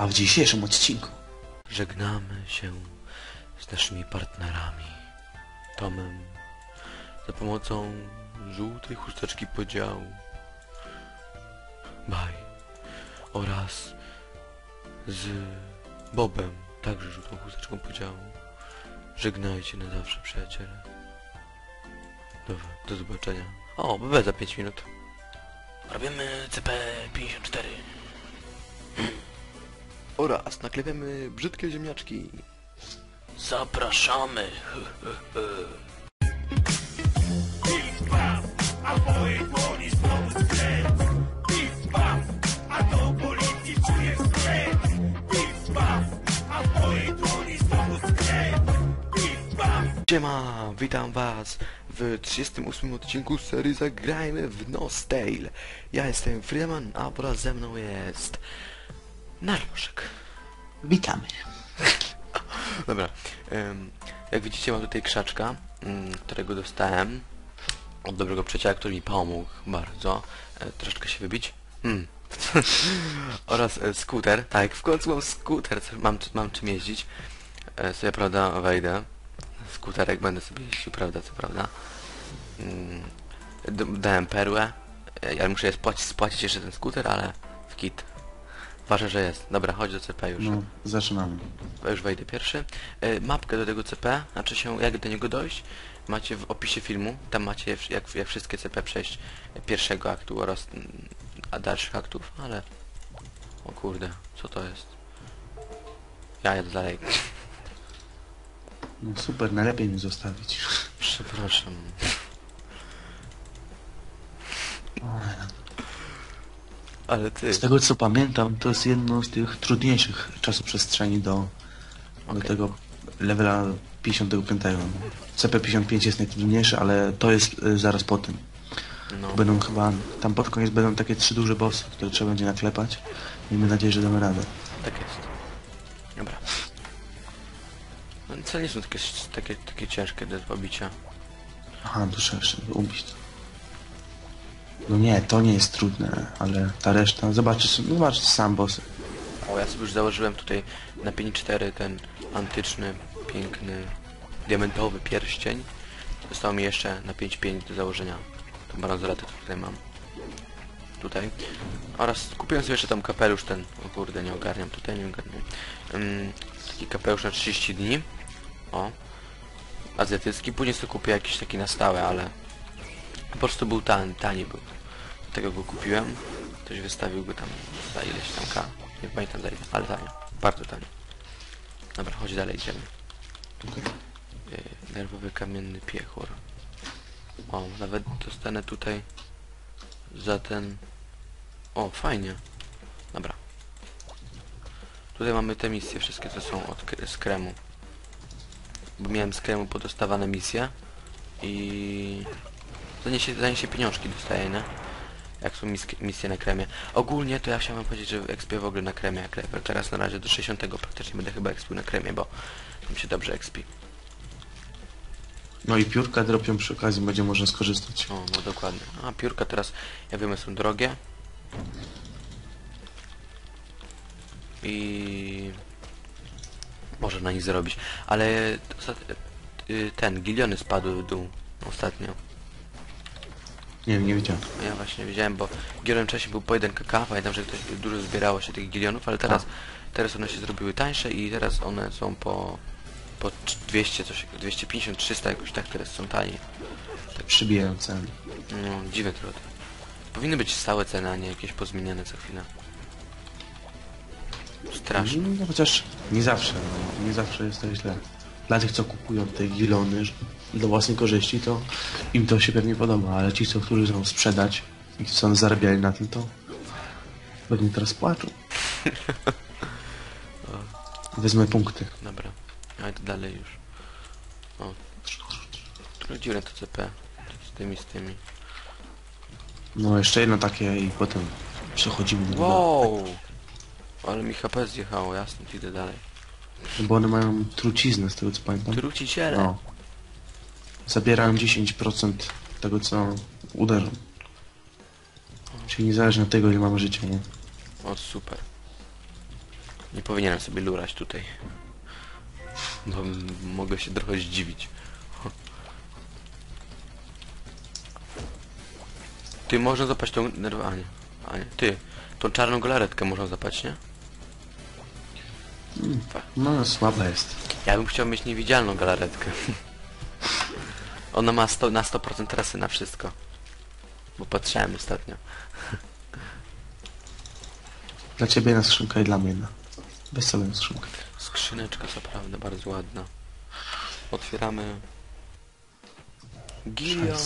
A w dzisiejszym odcinku Żegnamy się z naszymi partnerami. Tomem za pomocą żółtej chusteczki podziału. Baj. Oraz z Bobem, także żółtą chusteczką podziału. Żegnajcie na zawsze, przyjaciele. Do, do zobaczenia. O, BB za 5 minut. Robimy CP54. Oraz naklepiamy brzydkie ziemniaczki. Zapraszamy. Siema, witam was w 38 odcinku serii Zagrajmy w Nostale. Ja jestem Friedeman, a wraz ze mną jest Narloszek. witamy. Dobra, jak widzicie mam tutaj krzaczka, mm, którego dostałem od dobrego przyjaciela, który mi pomógł bardzo e, troszeczkę się wybić. Hmm. Oraz e, skuter, tak, w końcu mam skuter, co- mam, mam czym jeździć. E, sobie, prawda, wejdę. Skuterek będę sobie jeździł, prawda, co prawda. Mm, d- dałem perłę. E, Ja muszę je spłacić, spłacić jeszcze ten skuter, ale w kit. Ważne, że jest. Dobra, chodź do CP już. No, zaczynamy. Już wejdę pierwszy. E, mapkę do tego CP, znaczy się jak do niego dojść, macie w opisie filmu. Tam macie jak, jak wszystkie CP przejść pierwszego aktu oraz mm, a dalszych aktów, ale... O kurde, co to jest? Ja jadę dalej. No super, najlepiej mi zostawić. Przepraszam. Ale ty... Z tego co pamiętam, to jest jedno z tych trudniejszych czasoprzestrzeni do, do Okej. tego levela 55. CP55 jest najtrudniejszy, ale to jest y, zaraz po tym. No, Będą chyba, tam pod koniec będą takie trzy duże bossy, które trzeba będzie naklepać. Miejmy nadzieję, że damy radę. tak jest. Dobra. No wcale nie są takie, takie, takie ciężkie do pobicia. Aha, muszę jeszcze ubić to. No nie, to nie jest trudne, ale ta reszta, zobaczysz, zobaczysz sam bossy. O, ja sobie już założyłem tutaj na 5.4 ten antyczny, piękny, diamentowy pierścień. Zostało mi jeszcze na 5.5 do założenia tą bransoletę, co tutaj mam. Tutaj. Oraz kupiłem sobie jeszcze tam kapelusz ten, o kurde, nie ogarniam, tutaj nie ogarniam. Ym, taki kapelusz na 30 dni. O. Azjatycki. Później sobie kupię jakiś taki na stałe, ale po prostu był tani, tani był. Dlatego go kupiłem. Ktoś wystawił go tam za ileś tam k. Nie pamiętam za ile, ale tanio. Bardzo tanio. Dobra, chodź dalej, idziemy. Yy, nerwowy kamienny piechur. O, nawet dostanę tutaj za ten... O, fajnie. Dobra. Tutaj mamy te misje wszystkie, co są od, z kremu. Bo miałem z kremu podostawane misje i... Za nie się, pieniążki dostaje, nie? Jak są misk- misje na kremie. Ogólnie to ja chciałem powiedzieć, że expię w ogóle na kremie jak level. Teraz na razie do 60 praktycznie będę chyba expił na kremie, bo tam się dobrze expi. No i piórka dropią przy okazji, będzie można skorzystać. O, no dokładnie. A piórka teraz, jak wiemy, są drogie. I... Może na nich zarobić. Ale y, ten, giliony spadły w dół ostatnio. Nie wiem, nie wiedziałem. Ja właśnie wiedziałem, bo gilon wcześniej był po 1 kk, pamiętam, że ktoś dużo zbierało się tych gilionów, ale teraz, teraz one się zrobiły tańsze i teraz one są po, po 200 coś, 250, 300 jakoś tak teraz są taniej. Przybijają ceny. No, dziwne trochę. Powinny być stałe ceny, a nie jakieś pozmieniane co chwilę. Straszne. No, chociaż nie zawsze, no, nie zawsze jest to źle. Dla tych, co kupują te gilony do własnej korzyści, to im to się pewnie podoba, ale ci, co, którzy chcą sprzedać i chcą zarabiali na tym, to pewnie teraz płaczą. Wezmę punkty. Dobra, ja idę dalej już. O. Trochę dziwne to CP. Z tymi, z tymi. No, jeszcze jedno takie i potem przechodzimy do Wow! Ale mi HP zjechało, jasno, idę dalej. Bo one mają truciznę, z tego co pamiętam. Truciciele! No. Zabierają 10% tego, co uderzą. Czyli niezależnie od tego, ile mamy życia, nie? O, super. Nie powinienem sobie lurać tutaj. Bo mogę się trochę zdziwić. Ty, można zapać tą... A nie. A nie. Ty, tą czarną galaretkę można zapać, nie? No, słaba jest. Ja bym chciał mieć niewidzialną galaretkę. Ona ma 100, na 100% trasy na wszystko. Bo patrzyłem ostatnio. Dla ciebie jedna skrzynka i dla mnie jedna. Bez sobie skrzynkę. Skrzyneczka co prawda bardzo ładna. Otwieramy. Gilion.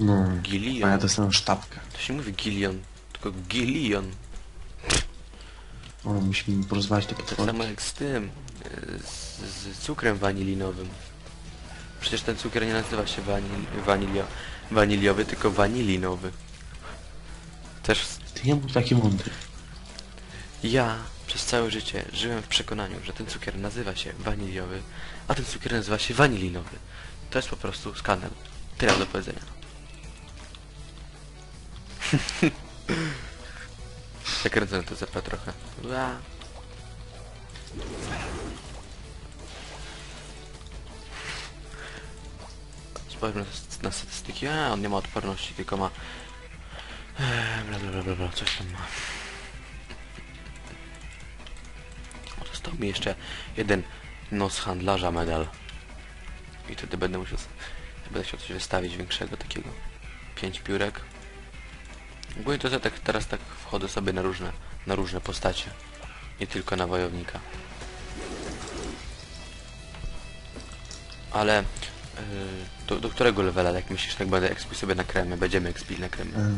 No. A ja Gilion. dostanę sztabkę. To się mówi Gilion. Tylko Gilion. O, musimy porozmawiać te Tak samo jak z tym. y, Z, z cukrem wanilinowym. Przecież ten cukier nie nazywa się wanil, wanilio, waniliowy, tylko wanilinowy. Też Ty nie był taki mądry. Ja przez całe życie żyłem w przekonaniu, że ten cukier nazywa się waniliowy, a ten cukier nazywa się wanilinowy. To jest po prostu skandal. Tyle do powiedzenia. Zakręcę na to zapę trochę. Ua. Spojrzmy na, na statystyki. A, on nie ma odporności, tylko ma... Eee, bla, bla, bla, bla, coś tam ma. Został mi jeszcze jeden nos handlarza medal. I wtedy będę musiał... Będę chciał coś wystawić większego takiego. Pięć piórek. Ogólnie to ja tak, teraz tak wchodzę sobie na różne, na różne postacie. Nie tylko na wojownika. Ale... Yy, do, do którego levela, jak myślisz, tak będę expił sobie na kremy, będziemy expić na kremy. E,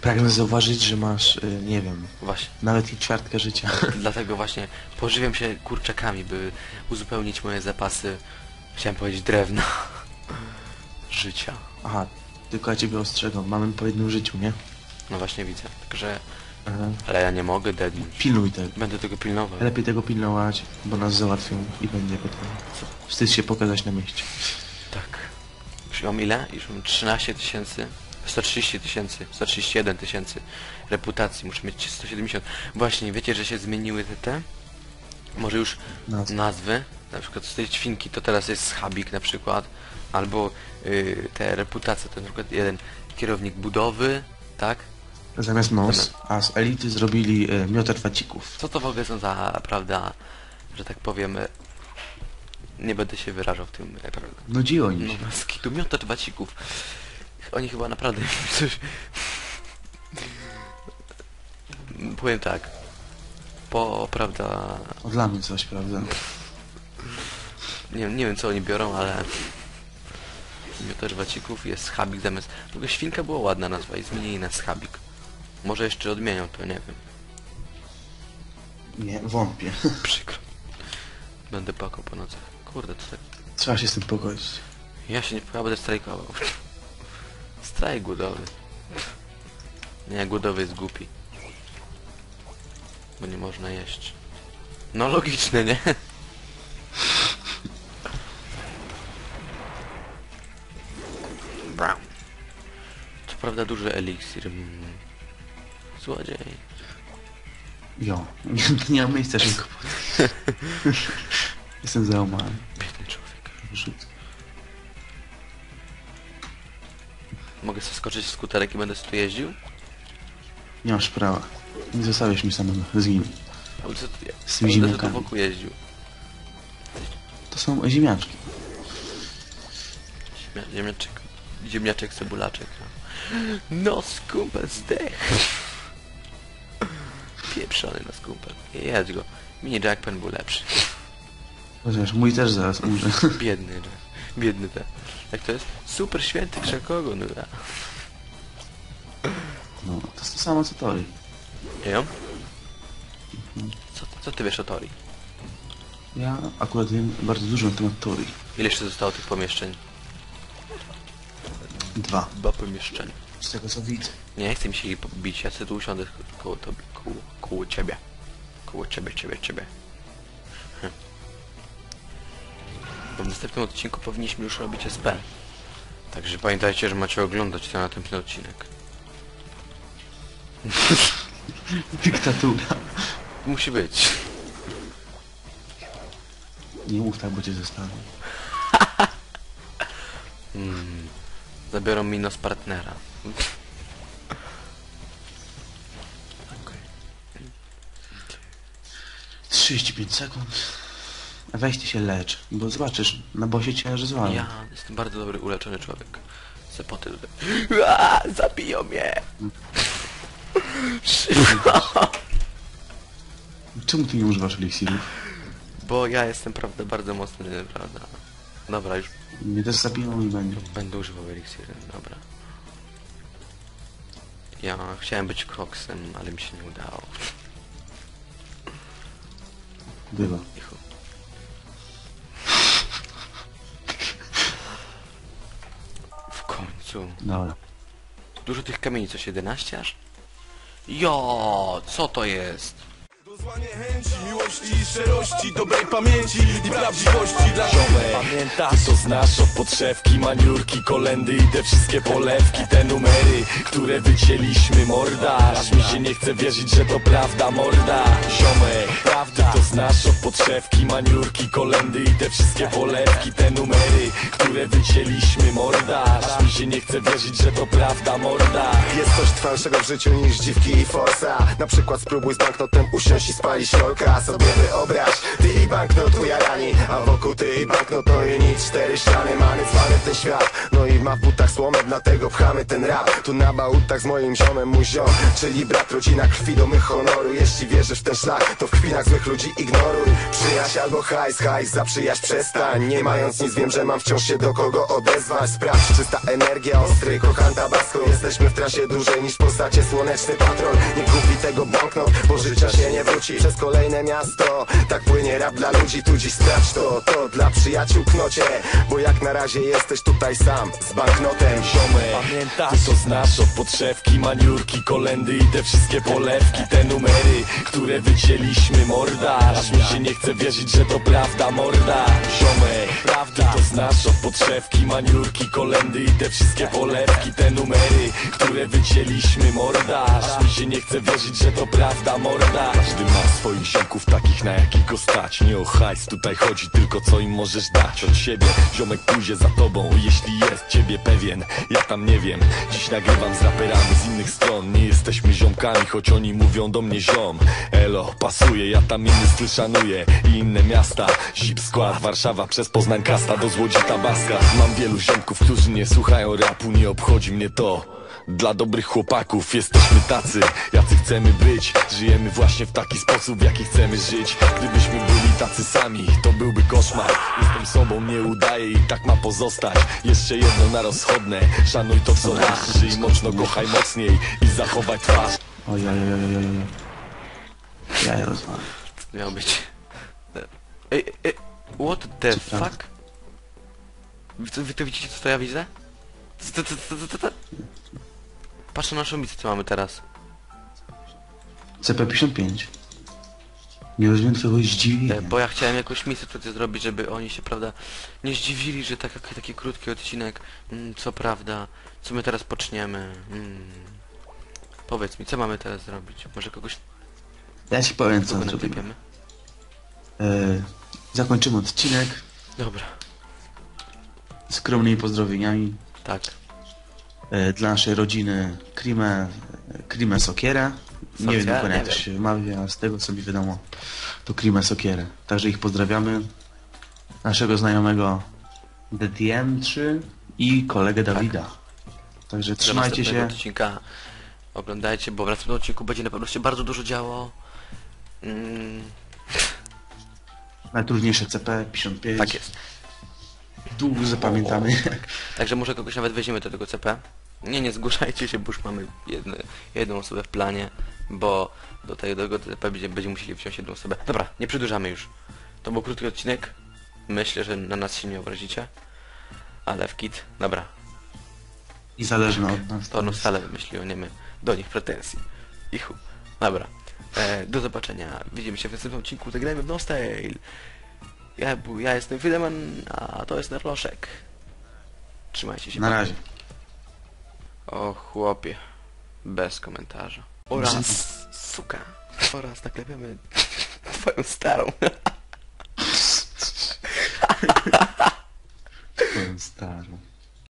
Pragnę zauważyć, że masz, y, nie wiem, Właśnie. nawet i ćwiartkę życia. Dlatego właśnie pożywiam się kurczakami, by uzupełnić moje zapasy, chciałem powiedzieć drewna, życia. Aha, tylko ja ciebie ostrzegam, mamy po jednym życiu, nie? No właśnie widzę, także... E, Ale ja nie mogę dednąć. Pilnuj tego. Będę tego pilnował. Lepiej tego pilnować, bo nas załatwią i będzie potem. Wstyd się pokazać na mieście. Tak. Już mam ile? Już mam 13 tysięcy, 130 tysięcy, 131 tysięcy reputacji, muszę mieć 170. Właśnie, wiecie, że się zmieniły te te? Może już Nazwy. nazwy? Na przykład z tej świnki to teraz jest schabik na przykład, albo y, te reputacje, to na przykład jeden kierownik budowy, tak? Zamiast nos, a z elity zrobili y, miotacz wacików. Co to w ogóle są za, prawda, że tak powiem, y, nie będę się wyrażał w tym, e, prawda? Nudziło im No się. bez kitu, wacików. Oni chyba naprawdę coś... Powiem tak. Po, prawda... O, dla mnie coś, prawda? Nie, nie wiem co oni biorą, ale... Miotacz wacików jest schabik zamiast... W ogóle świnka była ładna nazwa i zmienili na schabik. Może jeszcze odmienią to, nie wiem. Nie, wątpię. Przykro. Będę płakał po nocach. Kurde, to tak... Trzeba się z tym pogodzić. Ja się nie... Ja będę strajkował. Strajk głodowy. Nie, głodowy jest głupi. Bo nie można jeść. No logiczne, nie? Brown. Co prawda duży eliksir. Złodziej. Jo, nie, nie mam miejsca, żeby go podnieść. Jestem załamany. Biedny człowiek. Rzut. Mogę sobie skoczyć w skuterek i będę tu jeździł? Nie masz prawa. Nie zostawiasz mi samego. Zgin. Ale co tu, Z tymi będę tu ziemniakami. wokół jeździł. To są ziemniaczki. Ziemia- Ziemniaczek, ziemniaczek, cebulaczek. No skumpel zdech. Pieprzony na skumpel. Jedz go. Mini Jackpen był lepszy. Chociaż mój też zaraz umrze. Biedny, Jack. biedny ten. Jak to jest? Super święty krzakogon. Ja. No, to jest to samo co Tori. Jo? Co, co ty wiesz o Tori? Ja akurat wiem bardzo dużo na temat Tori. Ile jeszcze zostało tych pomieszczeń? Dwa. Dwa pomieszczenia. Z tego co widzę. Nie chcę mi się jej pobić, ja sobie tu usiądę koło tobie, koło, koło ciebie. Koło ciebie, ciebie, ciebie. Hm. Bo w następnym odcinku powinniśmy już robić SP. Także pamiętajcie, że macie oglądać ten następny odcinek. Dyktatura. musi być. Nie mów tak, bo cię zostawię. Zabiorą mi nos partnera. 35 sekund. A Weź ty się lecz, bo zobaczysz, na bosie cię rozwalę. Ja jestem bardzo dobry, uleczony człowiek. Sepoty tutaj. Ua, Zabiją mnie! Szybko! Czemu ty nie używasz eliksirów? Bo ja jestem, prawda, bardzo mocny, prawda. Dobra, już Mnie też zabiją i będzie. będę używał eliksiry, dobra. Ja chciałem być koksem, ale mi się nie udało. Bywa. Ichu. W końcu. Dobra. Dużo tych kamieni, coś 11 aż? Jo, co to jest? Dozłanie chęci, miłości i szczerości, dobrej pamięci i prawdziwości dla ziomek Pamiętasz, to znasz od podszewki, maniurki, kolendy i te wszystkie polewki Te numery, które wycięliśmy morda Aż mi się nie chce wierzyć, że to prawda morda Ziomek, prawda To znasz od podszewki, maniurki, kolendy i te wszystkie polewki Te numery, które wycięliśmy morda Aż mi się nie chce wierzyć, że to prawda morda Jest coś trwalszego w życiu niż dziwki i forsa. Na przykład spróbuj z banknotem usiąść i spalić rolka. Sobie wyobraź, ty i banknot ujarani. A wokół ty i banknot, no i nic. Cztery ściany, mamy zwany ten świat. No i ma w butach słomę, dlatego pchamy ten rap. Tu na bałutach z moim ziomem, mój ziom Czyli brat, rodzina, krwi do mych honoru. Jeśli wierzysz w ten szlak, to w chwilach złych ludzi ignoruj. Przyjaźń albo hajs, hajs, za przyjaźń przestań. Nie mając nic, wiem, że mam wciąż się do kogo odezwać. Sprawdź, czysta energia, ostry, kocham tabasco. Jesteśmy w trasie dłużej niż w postacie słoneczny patrol Nie kupi tego banknot, bo życia się nie wróci. Przez kolejne miasto, tak płynie rap dla ludzi. Tu dziś sprawdź to, to dla przyjaciół knocie. Bo jak na razie jesteś tutaj sam, z banknotem ziomek Pamiętasz, to znasz od podszewki, maniurki, kolendy i te wszystkie polewki Te numery, które wycięliśmy morda. Aż mi się nie chce wierzyć, że to prawda morda. Ziomek, prawda. To znasz od podszewki, maniurki, kolendy i te wszystkie polewki Te numery, które wycięliśmy morda Aż mi się nie chce wierzyć, że to prawda morda Każdy ma swoich ziomków takich, na jakich go stać. Nie o hajs, tutaj chodzi tylko co im możesz dać od siebie. Ziomek pójdzie za tobą, jeśli jest ciebie pewien. Ja tam nie wiem, dziś nagrywam z raperami z innych stron. Nie jesteśmy ziomkami, choć oni mówią do mnie ziom. Elo, pasuje, ja tam inny styl szanuję I inne miasta, Zip Skład, Warszawa przez Poznań Kasta do Złodzi Mam wielu ziomków, którzy nie słuchają rapu, nie obchodzi mnie to. Dla dobrych chłopaków jesteśmy tacy, jacy chcemy być. Żyjemy właśnie w taki sposób, w jaki chcemy żyć. Gdybyśmy byli tacy sami, to byłby koszmar. Jestem sobą, nie udaję i tak ma pozostać. Jeszcze jedno na rozchodne, szanuj to co masz. Żyj mocno, kochaj mocniej i zachowaj twarz. Oj, oj, oj, oj, oj, oj. Ja. To miało być... Ej, ej, what the fuck? Wy, to- wy to widzicie co to ja widzę? Co, co, co, co, co, co? Patrz na naszą misję co mamy teraz. CP55. Nie rozumiem twojego E, zdziwienia. bo ja chciałem jakąś misję tutaj zrobić, żeby oni się, prawda, nie zdziwili, że tak, taki krótki odcinek, mm, co prawda, co my teraz poczniemy. Mm. Powiedz mi, co mamy teraz zrobić? Może kogoś Ja ci powiem co kogo zrobimy. E, zakończymy odcinek Dobra, skromnymi pozdrowieniami tak. e, dla naszej rodziny Krimę, Krimę Sokierę. Nie wiem dokładnie jak to się wymawia, a z tego co mi wiadomo to Krimę Sokierę. Także ich pozdrawiamy. Naszego znajomego DTM3 i kolegę Dawida. Także Do trzymajcie się. odcinka oglądajcie, bo w następnym odcinku będzie na pewno się bardzo dużo działo. Mm, Najtrudniejsze CP55. tak jest. Długo zapamiętamy. Także może kogoś nawet weźmiemy do tego CP. Nie, nie zgłaszajcie się, bo już mamy jedne, jedną osobę w planie, bo do tego CP będzie, będziemy musieli wziąć jedną osobę. Dobra, nie przedłużamy już. To był krótki odcinek. Myślę, że na nas się nie obrazicie. Ale w kit, dobra. I zależne od nas. To no stale wymyśliło, nie my do nich pretensji. Ichu. Dobra. E, do zobaczenia. Widzimy się w następnym odcinku. Zagrajmy w Nostale. Ja, ja jestem Wideman, a to jest Nerloszek. Trzymajcie się. Na razie. O chłopie. Bez komentarza. Oraz suka. Oraz naklepiamy twoją starą. Twoją starą.